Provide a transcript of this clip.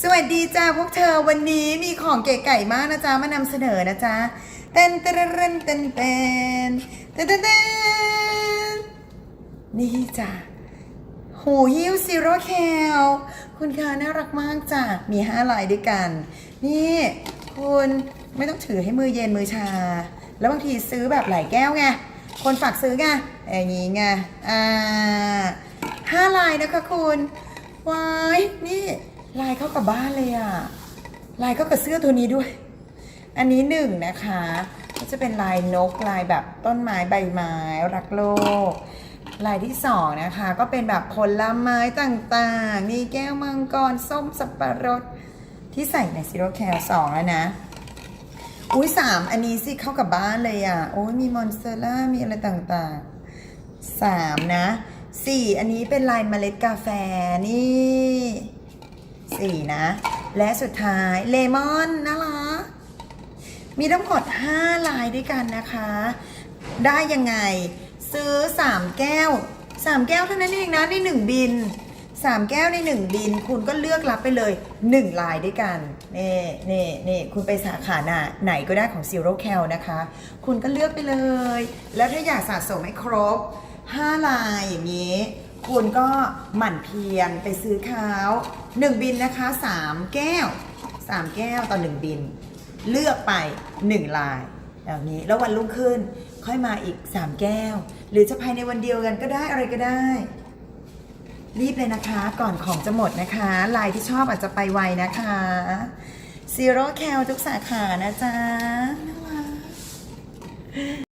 สวัสดีจ้าพวกเธอวันนี้มีของเก๋ไก่มากนะจ๊ะมานำเสนอนะจ๊ะเต้นเต้นเต้นเต้นเต้นเต้นนี่จ้ะหูฮิ้วซีโร่แคลคุณคะน่ารักมากจ้ะมีห้าลายด้วยกัน นี่คุณไม่ต้องถือให้มือเย็นมือชา แล้วบางทีซื้อแบบหลายแก้วไงคนฝากซื้อไงอย่างนี้ไงอ่าห้าลายนะคะคุณว้ายนี่ ลายเข้ากับบ้านเลยอะลายเข้ากับเสื้อตัวนี้ด้วย อันนี้หนึ่งนะคะ ก็จะเป็นลายนกลายแบบต้นไม้ใบไม้รักโลก ลายที่สองนะคะ ก็เป็นแบบผลไม้ต่างๆ มีแก้วมังกรส้มสับปะรดที่ใส่ในซิโรแคลสองแล้วนะ อุ้ยสามอันนี้สิเข้ากับบ้านเลยอะ โอ้ยมีมอนสเตอร่า มีอะไรต่างๆสามนะสี่อันนี้เป็นลายเมล็ดกาแฟนี่ สี่นะ และสุดท้ายเลมอนน่ารักมีทั้งหมด5ลายด้วยกันนะคะ ได้ยังไง ซื้อ 3 แก้ว 3 แก้วเท่านั้นเองนะใน1บิน 3 แก้วใน 1 บิน คุณก็เลือกรับไปเลย 1 ลายด้วยกันนี่นี่นี่คุณไปสาขาหนาไหนก็ได้ของ Zero Cal นะคะ คุณก็เลือกไปเลย แล้วถ้าอยากสะสมให้ครบ 5 ลายอย่างนี้ คุณก็หมั่นเพียรไปซื้อเขาว1บินนะคะ3แก้ว3แก้วต่อ1บิน เลือกไป1ลายแบบนี้แล้ววันรุ่งขึ้นค่อยมาอีก3แก้ว หรือจะภายในวันเดียวกันก็ได้อะไรก็ได้ รีบเลยนะคะก่อนของจะหมดนะคะ ลายที่ชอบอาจจะไปไวนะคะ Zero Cal ทุกสาขานะจ๊ะ